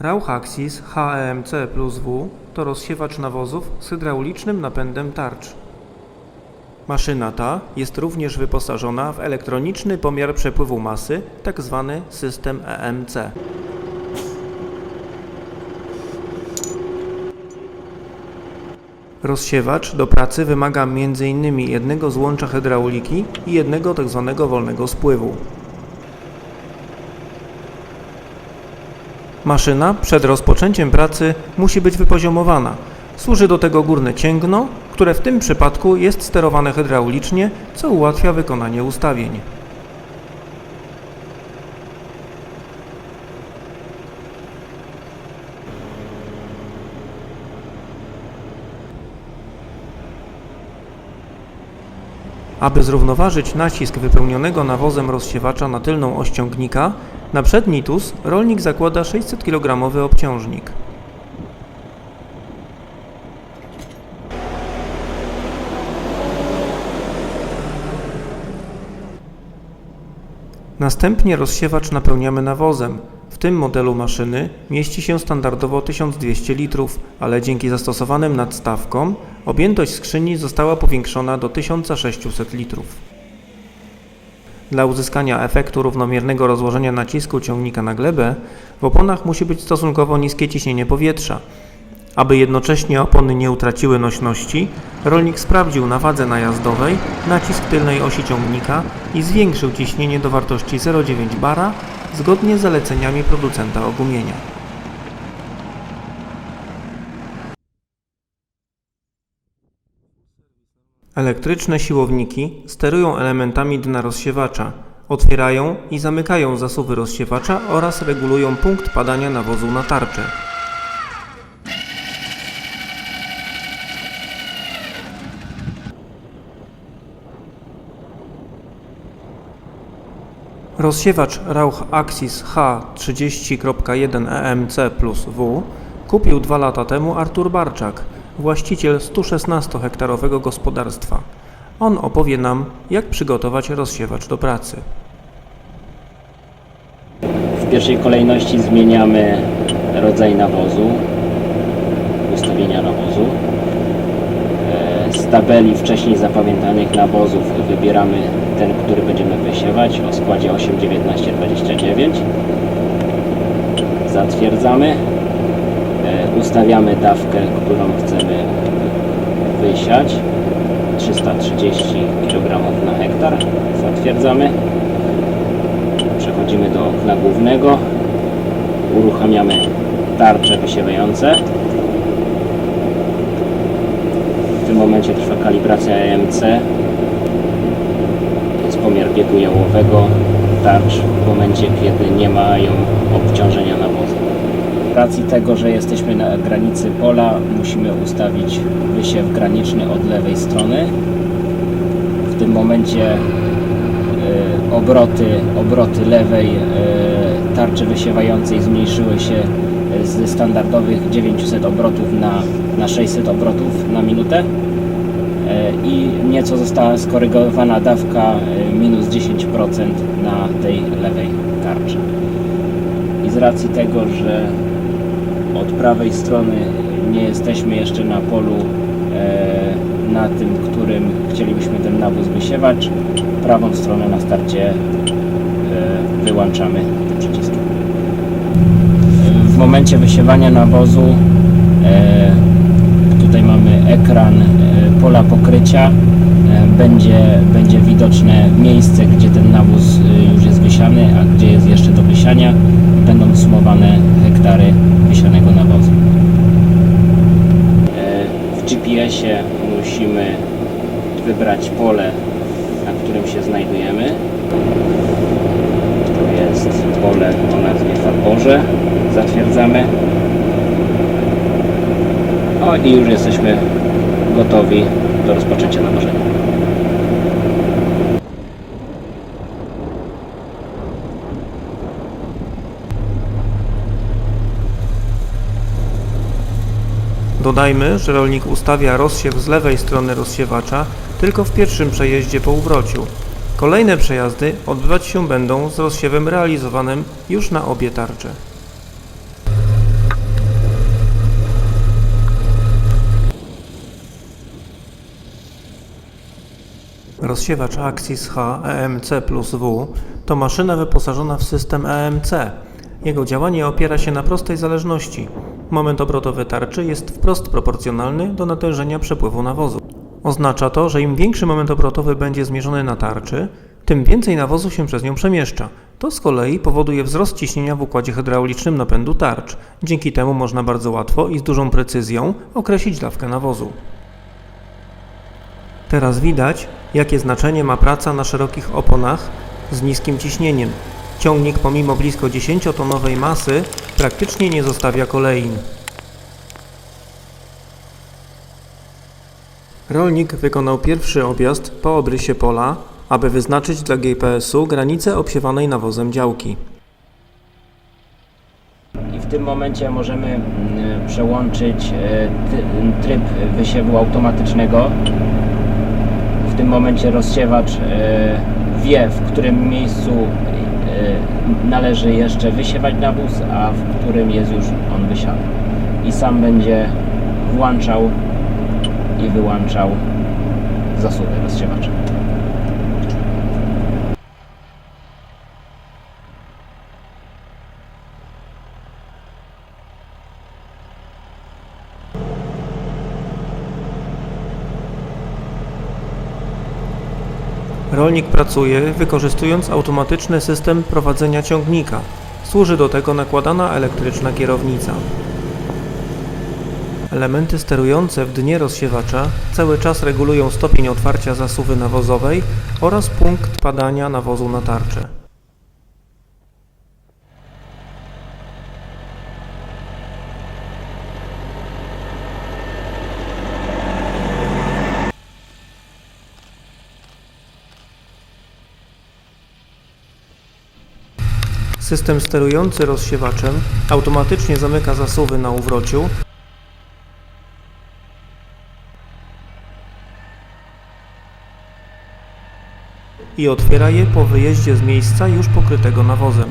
Rauchaxis HEMC plus W to rozsiewacz nawozów z hydraulicznym napędem tarcz. Maszyna ta jest również wyposażona w elektroniczny pomiar przepływu masy, tzw. system EMC. Rozsiewacz do pracy wymaga m.in. jednego złącza hydrauliki i jednego tzw. wolnego spływu. Maszyna przed rozpoczęciem pracy musi być wypoziomowana. Służy do tego górne cięgno, które w tym przypadku jest sterowane hydraulicznie, co ułatwia wykonanie ustawień. Aby zrównoważyć nacisk wypełnionego nawozem rozsiewacza na tylną oś ciągnika, na przedni tus rolnik zakłada 600 kg obciążnik. Następnie rozsiewacz napełniamy nawozem. W tym modelu maszyny mieści się standardowo 1200 litrów, ale dzięki zastosowanym nadstawkom objętość skrzyni została powiększona do 1600 litrów. Dla uzyskania efektu równomiernego rozłożenia nacisku ciągnika na glebę w oponach musi być stosunkowo niskie ciśnienie powietrza. Aby jednocześnie opony nie utraciły nośności, rolnik sprawdził na wadze najazdowej nacisk tylnej osi ciągnika i zwiększył ciśnienie do wartości 0,9 bara zgodnie z zaleceniami producenta ogumienia. Elektryczne siłowniki sterują elementami dna rozsiewacza, otwierają i zamykają zasuwy rozsiewacza oraz regulują punkt padania nawozu na tarczę. Rozsiewacz Rauch Axis H30.1 EMC plus W kupił dwa lata temu Artur Barczak, właściciel 116-hektarowego gospodarstwa. On opowie nam, jak przygotować rozsiewacz do pracy. W pierwszej kolejności zmieniamy rodzaj nawozu, ustawienia nawozu. E, Z tabeli wcześniej zapamiętanych nawozów wybieramy ten, który będziemy wysiewać o składzie 8, 19, 29. Zatwierdzamy. Ustawiamy dawkę, którą chcemy wysiać. 330 kg na hektar. Zatwierdzamy. Przechodzimy do okna głównego. Uruchamiamy tarcze wysiewające. W tym momencie trwa kalibracja EMC. Jest pomiar biegu jałowego tarcz w momencie, kiedy nie mają obciążenia nawozu. Z racji tego, że jesteśmy na granicy pola, musimy ustawić wysiew graniczny od lewej strony. W tym momencie e, obroty, obroty lewej e, tarczy wysiewającej zmniejszyły się z standardowych 900 obrotów na, na 600 obrotów na minutę E, i nieco została skorygowana dawka minus 10% na tej lewej tarczy. I z racji tego, że od prawej strony nie jesteśmy jeszcze na polu e, na tym, którym chcielibyśmy ten nawóz wysiewać, prawą stronę na starcie e, wyłączamy tym przyciskiem. W momencie wysiewania nawozu e, tutaj mamy ekran pola pokrycia. Będzie, będzie widoczne miejsce, gdzie ten nawóz już jest wysiany, a gdzie jest jeszcze do wysiania. Będą sumowane hektary wysianego nawozu. E, W GPS-ie musimy wybrać pole, na którym się znajdujemy. To jest pole o nazwie Farborze. Zatwierdzamy. O i już jesteśmy gotowi do rozpoczęcia nawożenia. Dodajmy, że rolnik ustawia rozsiew z lewej strony rozsiewacza tylko w pierwszym przejeździe po uwrociu. Kolejne przejazdy odbywać się będą z rozsiewem realizowanym już na obie tarcze. Rozsiewacz Axis H EMC plus W to maszyna wyposażona w system EMC. Jego działanie opiera się na prostej zależności. Moment obrotowy tarczy jest wprost proporcjonalny do natężenia przepływu nawozu. Oznacza to, że im większy moment obrotowy będzie zmierzony na tarczy, tym więcej nawozu się przez nią przemieszcza. To z kolei powoduje wzrost ciśnienia w układzie hydraulicznym napędu tarcz. Dzięki temu można bardzo łatwo i z dużą precyzją określić dawkę nawozu. Teraz widać, jakie znaczenie ma praca na szerokich oponach z niskim ciśnieniem. Ciągnik pomimo blisko 10-tonowej masy praktycznie nie zostawia kolein. Rolnik wykonał pierwszy objazd po obrysie pola, aby wyznaczyć dla GPS-u granicę obsiewanej nawozem działki. I w tym momencie możemy mm, przełączyć e, tryb wysiewu automatycznego. W tym momencie rozsiewacz e, wie, w którym miejscu e, należy jeszcze wysiewać nawóz, a w którym jest już on wysiany. I sam będzie włączał i wyłączał zasuwy rozsiewacza. Rolnik pracuje wykorzystując automatyczny system prowadzenia ciągnika. Służy do tego nakładana elektryczna kierownica. Elementy sterujące w dnie rozsiewacza cały czas regulują stopień otwarcia zasuwy nawozowej oraz punkt padania nawozu na tarczę. System sterujący rozsiewaczem automatycznie zamyka zasuwy na uwrociu i otwiera je po wyjeździe z miejsca już pokrytego nawozem.